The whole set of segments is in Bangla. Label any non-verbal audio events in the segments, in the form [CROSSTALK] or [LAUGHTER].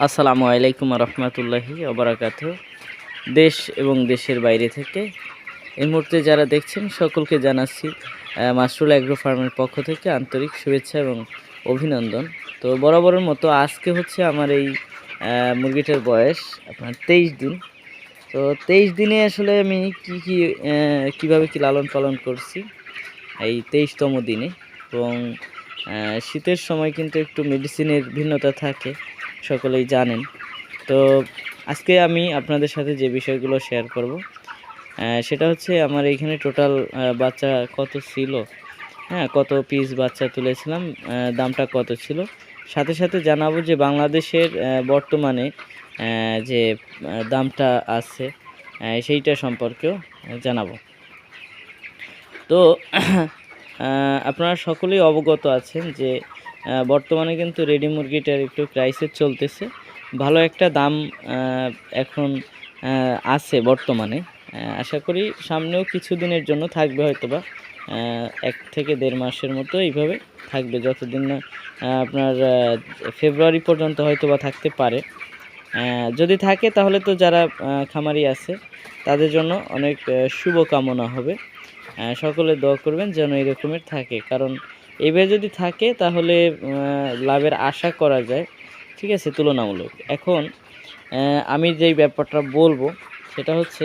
আসসালামু আলাইকুম রহমতুল্লাহি ওবরাকাত। দেশ এবং দেশের বাইরে থেকে এই মুহূর্তে যারা দেখছেন, সকলকে জানাচ্ছি মাসরুল অ্যাগ্রো ফার্মের পক্ষ থেকে আন্তরিক শুভেচ্ছা এবং অভিনন্দন। তো বরাবরের মতো আজকে হচ্ছে আমার এই মুরগিটার বয়স আপনার তেইশ দিন। তো তেইশ দিনে আসলে আমি কি কি কীভাবে কি লালন পালন করছি এই তেইশতম দিনে এবং শীতের সময় কিন্তু একটু মেডিসিনের ভিন্নতা থাকে। সকলেই জানেন। তো আজকে আমি আপনাদের সাথে যে বিষয়গুলো শেয়ার করব সেটা হচ্ছে আমার এইখানে টোটাল বাচ্চা কত ছিল? হ্যাঁ কত পিস বাচ্চা তুলেছিলাম দামটা কত ছিল? সাথে সাথে জানাব যে বাংলাদেশের বর্তমানে যে দামটা আছে সেইটা সম্পর্কেও জানাব। তো আপনারা সকলেই অবগত আছেন যে বর্তমানে কিন্তু রেডি মুরগিটার একটু ক্রাইসিস চলতেছে। ভালো একটা দাম এখন আছে বর্তমানে। আশা করি সামনেও কিছু দিনের জন্য থাকবে হয়তোবা। এক থেকে দেড় মাসের মতো এইভাবে থাকবে। যতদিন না আপনার ফেব্রুয়ারি পর্যন্ত হয়তোবা থাকতে পারে। যদি থাকে তাহলে তো যারা খামারি আছে তাদের জন্য অনেক আহ, শুভকামনা হবে। সকলে দোয়া করবেন যেন এরকমের থাকে। কারণ এভাবে যদি থাকে, তাহলে লাভের আশা করা যায়। ঠিক আছে, তুলনামূলক। এখন আমি যেই ব্যাপারটা বলব, সেটা হচ্ছে,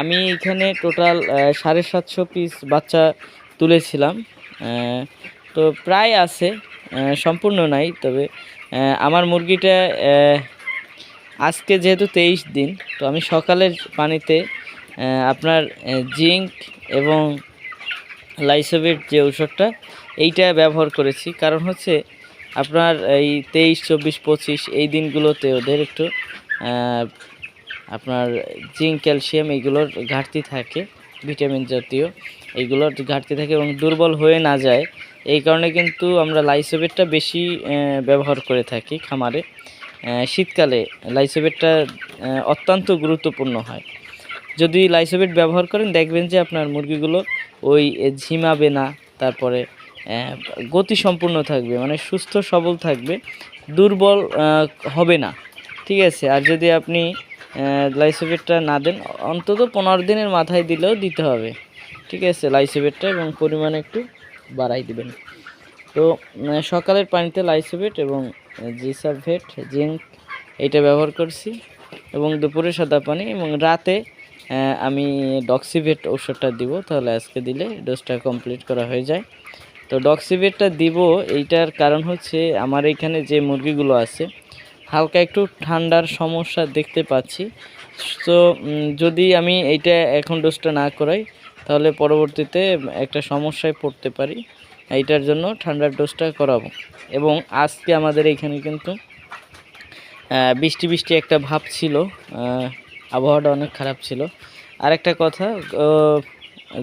আমি এখানে টোটাল সাড়ে সাতশো পিস বাচ্চা তুলেছিলাম। তো প্রায় আছে সম্পূর্ণ নাই, তবে আমার মুরগিটা আজকে যেহেতু তেইশ দিন, তো আমি সকালের পানিতে আপনার জিঙ্ক এবং লাইসোভিট যে ঔষধটা এইটা ব্যবহার করেছি। কারণ হচ্ছে আপনার এই তেইশ চব্বিশ পঁচিশ এই দিনগুলোতে ওদের একটু আপনার জিঙ্ক ক্যালসিয়াম এইগুলোর ঘাটতি থাকে ভিটামিন জাতীয় এইগুলোর ঘাটতি থাকে এবং দুর্বল হয়ে না যায়। এই কারণে কিন্তু আমরা লাইসোভেটটা বেশি ব্যবহার করে থাকি খামারে। শীতকালে লাইসোভেটটা আহ, অত্যন্ত গুরুত্বপূর্ণ হয়। যদি লাইসোভেট ব্যবহার করেন দেখবেন যে আপনার মুরগিগুলো ওই ঝিমাবে না তারপরে গতি সম্পূর্ণ থাকবে মানে সুস্থ, সবল থাকবে, দুর্বল হবে না। ঠিক আছে? আর যদি আপনি লাইসোভেটটা না দেন, অন্তত পনেরো দিনের মাথায় দিলেও দিতে হবে। ঠিক আছে? লাইসোভেটটা এবং পরিমাণ একটু বাড়াই দিবেন। তো সকালের পানিতে লাইসোভেট এবং জিসাভেট জিঙ্ক এটা ব্যবহার করছি এবং দুপুরে সাদা পানি এবং রাতে আমি ডক্সিভেট ওষুধটা দিব, তাহলে আজকে দিলে ডোজটা কমপ্লিট করা হয়ে যায়। তো ডক্সিভেটটা দিব, এইটার কারণ হচ্ছে আমার এখানে যে মুরগিগুলো আছে, হালকা একটু ঠান্ডার সমস্যা দেখতে পাচ্ছি। তো যদি আমি এইটা এখন ডোজটা না করাই, তাহলে পরবর্তীতে একটা সমস্যায় পড়তে পারি। এইটার জন্য ঠান্ডার ডোজটা করাবো। এবং আজকে আমাদের এখানে কিন্তু বৃষ্টি বৃষ্টি একটা ভাব ছিল আবহাওয়াটা অনেক খারাপ ছিল। আরেকটা কথা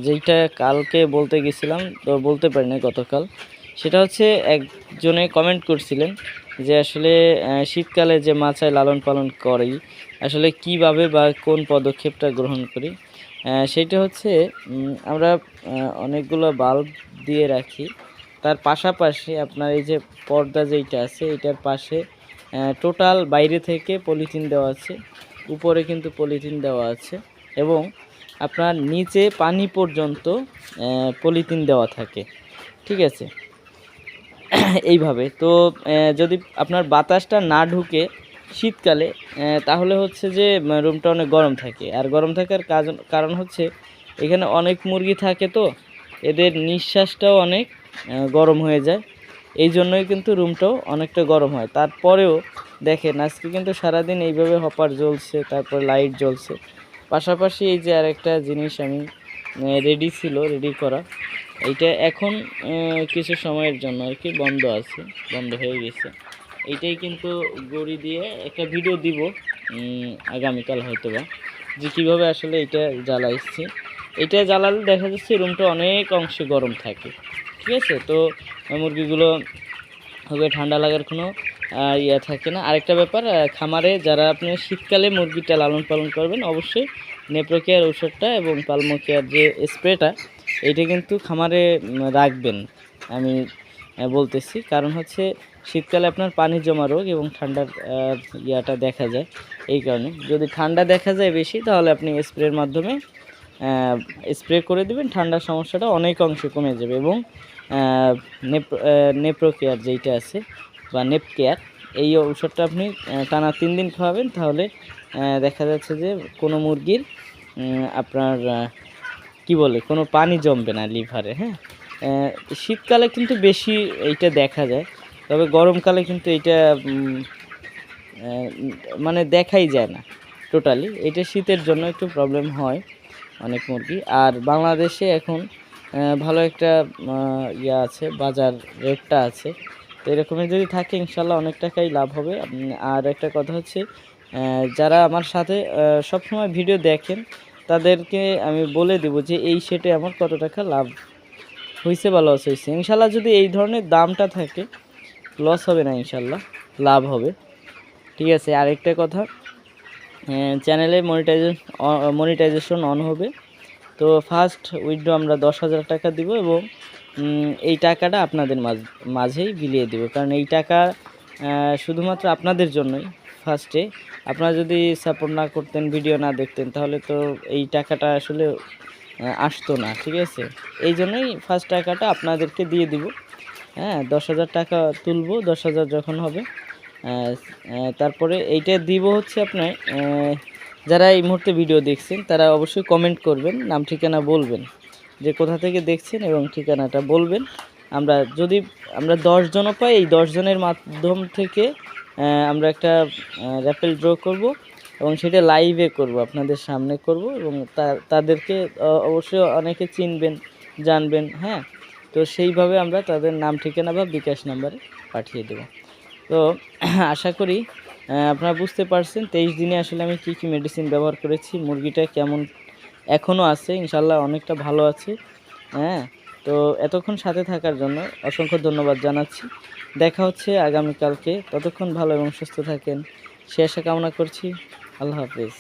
যেইটা কালকে বলতে গেছিলাম, তো বলতে পারি না গতকাল, সেটা হচ্ছে একজনে কমেন্ট করছিলেন যে আসলে শীতকালে যে মাছায় লালন পালন করি, আসলে কীভাবে বা কোন পদক্ষেপটা গ্রহণ করি? সেটা হচ্ছে আমরা অনেকগুলো বাল্ব দিয়ে রাখি, তার পাশাপাশি আপনার এই যে পর্দা যেইটা আছে এইটার পাশে টোটাল বাইরে থেকে পলিথিন দেওয়া আছে, উপরে কিন্তু পলিথিন দেওয়া আছে, এবং আপনার নিচে পানি পর্যন্ত পলিথিন দেওয়া থাকে। ঠিক আছে? [CLEARS THROAT] এইভাবে। তো যদি আপনার বাতাসটা না ঢুকে শীতকালে তাহলে হচ্ছে যে রুমটা অনেক গরম থাকে। আর গরম থাকার কারণ হচ্ছে, এখানে অনেক মুরগি থাকে তো, এদের নিঃশ্বাসটাও অনেক গরম হয়ে যায়। এই জন্যই কিন্তু রুমটাও অনেকটা গরম হয়। তারপরেও দেখেন, আজকে কিন্তু সারাদিন এইভাবে হপার জ্বলছে, তারপর লাইট জ্বলছে। পাশাপাশি এই যে আরেকটা জিনিস আমি রেডি ছিল রেডি করা। এইটা এখন কিছু সময়ের জন্য আর কি বন্ধ আছে, বন্ধ হয়ে গেছে। এইটাই কিন্তু গড়ি দিয়ে একটা ভিডিও দিব আগামীকাল হয়তো বা যে কীভাবে আসলে এটা জ্বালাইছি। এটা জ্বালালে দেখা যাচ্ছে রুমটা অনেক অংশে গরম থাকে, ঠিক আছে? তো, মুরগিগুলো হবে ঠান্ডা লাগার কোনো ইয়ে থাকে না। আরেকটা ব্যাপার খামারে যারা আপনি শীতকালে মুরগিটা লালন পালন করবেন, অবশ্যই নেপ্রোকেয়ার ওষুধটা এবং পালমোকেয়ার যে স্প্রেটা এইটা কিন্তু খামারে রাখবেন। আমি বলতেছি, কারণ হচ্ছে শীতকালে আপনার পানি জমা রোগ এবং ঠান্ডার ইয়াটা দেখা যায়। এই কারণে যদি ঠান্ডা দেখা যায় বেশি, তাহলে আপনি স্প্রের মাধ্যমে স্প্রে করে দিবেন। ঠান্ডার সমস্যাটা অনেক অংশে কমে যাবে এবং নেপ্রো কেয়ার যেইটা আছে বা নেপ কেয়ার এই ঔষধটা আপনি টানা তিন দিন খাওয়াবেন তাহলে দেখা যাচ্ছে যে কোনো মুরগির আপনার কি বলে কোনো পানি জমবে না লিভারে হ্যাঁ? শীতকালে কিন্তু বেশি এইটা দেখা যায় তবে গরমকালে কিন্তু আহ, মানে দেখাই যায় না টোটালি এটা শীতের জন্য একটু প্রবলেম হয় অনেক মুরগি। আর বাংলাদেশে এখন ভালো একটা ইয়া আছে বাজার রেটটা আছে তো এরকমের যদি থাকে, ইনশাল্লাহ অনেক টাকাই লাভ হবে। আর একটা কথা হচ্ছে যারা আমার সাথে সবসময় ভিডিও দেখেন, তাদেরকে আমি বলে দেব যে, এই সেটে আমার কত টাকা লাভ হয়েছে বা লস হয়েছে ইনশাল্লাহ যদি এই ধরনের দামটা থাকে লস হবে না ইনশাল্লাহ, লাভ হবে। ঠিক আছে, আরেকটা কথা চ্যানেলে মনিটাইজেশন মনিটাইজেশন অন হবে। তো ফার্স্ট উইথড্র আমরা দশ হাজার টাকা দিব এবং এই টাকাটা আপনাদের মাঝ, মাঝেই বিলিয়ে দেবো। কারণ এই টাকা শুধুমাত্র আপনাদের জন্যই ফার্স্টে আপনারা যদি সাপোর্ট না করতেন ভিডিও না দেখতেন, তাহলে তো এই টাকাটা আসলে আসতো না, ঠিক আছে? এই জন্যই ফার্স্ট টাকাটা আপনাদেরকে দিয়ে দিব। হ্যাঁ দশ হাজার টাকা তুলবো, দশ হাজার যখন হবে। তারপরে এইটা দিব হচ্ছে আপনার যারা এই মুহূর্তে ভিডিও দেখছেন, তারা অবশ্যই কমেন্ট করবেন, নাম ঠিকানা বলবেন। যে কোথা থেকে দেখছেন এবং ঠিকানাটা বলবেন। আমরা যদি, আমরা দশজনও পাই, এই দশজনের মাধ্যম থেকে আমরা একটা র্যাপেল ড্র করব এবং সেটা লাইভে করব, আপনাদের সামনে করব এবং তাদেরকে অবশ্যই অনেকে চিনবেন, জানবেন হ্যাঁ? তো সেইভাবে আমরা তাদের নাম, ঠিকানা বা বিকাশ নাম্বারে পাঠিয়ে দেব। তো [CLEARS THROAT] আশা করি আপনারা বুঝতে পারছেন তেইশ দিনে আসলে আমি কী কী মেডিসিন ব্যবহার করেছি, মুরগিটা কেমন এখনও আছে ইনশাল্লাহ অনেকটা ভালো আছে। হ্যাঁ তো এতক্ষণ সাথে থাকার জন্য অসংখ্য ধন্যবাদ জানাচ্ছি। দেখা হচ্ছে আগামীকালকে। ততক্ষণ ভালো এবং সুস্থ থাকেন। সে আশা কামনা করছি। আল্লাহ হাফিজ।